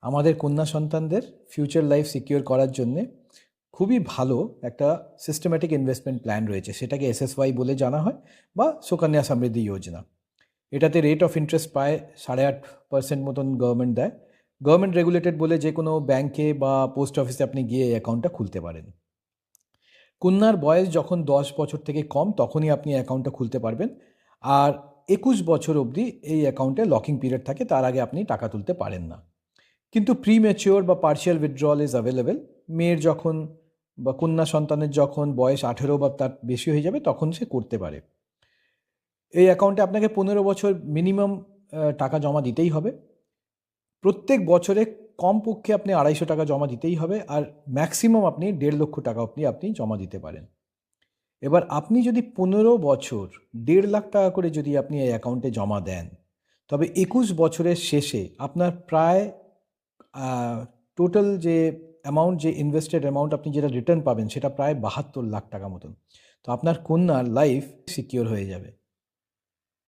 আমাদের কন্যা সন্তানদের ফিউচার লাইফ সিকিউর করার জন্যে খুবই ভালো একটা সিস্টেম্যাটিক ইনভেস্টমেন্ট প্ল্যান রয়েছে। সেটাকে এসএসওয়াই বলে জানা হয় বা সুকন্যা সমৃদ্ধি যোজনা। এটাতে রেট অফ ইন্টারেস্ট প্রায় সাড়ে আট পার্সেন্ট মতন গভর্নমেন্ট দেয়। গভর্নমেন্ট রেগুলেটেড বলে যে কোনো ব্যাংকে বা পোস্ট অফিসে আপনি গিয়ে অ্যাকাউন্টটা খুলতে পারেন। কন্যার বয়স যখন দশ বছর থেকে কম, তখনই আপনি অ্যাকাউন্টটা খুলতে পারবেন। আর একুশ বছর অবধি এই অ্যাকাউন্টে লকিং পিরিয়ড থাকে, তার আগে আপনি টাকা তুলতে পারেন না। কিন্তু প্রি ম্যাচিওর বা পার্শিয়াল উইথড্রল ইজ অ্যাভেলেবেল মেয়ের যখন বা কন্যা সন্তানের যখন বয়স আঠেরো বা তার বেশি হয়ে যাবে, তখন সে করতে পারে। এই অ্যাকাউন্টে আপনাকে পনেরো বছর মিনিমাম টাকা জমা দিতেই হবে। প্রত্যেক বছরে কমপক্ষে আপনি আড়াইশো টাকা জমা দিতেই হবে আর ম্যাক্সিমাম আপনি দেড় লক্ষ টাকা আপনি আপনি জমা দিতে পারেন। এবার আপনি যদি পনেরো বছর, দেড় লাখ টাকা করে যদি আপনি এই অ্যাকাউন্টে জমা দেন, তবে একুশ বছরের শেষে আপনার প্রায় টোটাল যে অ্যামাউন্ট যে ইনভেস্টেড অ্যামাউন্ট আপনি যেটা রিটার্ন পাবেন, সেটা প্রায় বাহাত্তর লাখ টাকা মতন। তো আপনার কন্যার লাইফ সিকিওর হয়ে যাবে।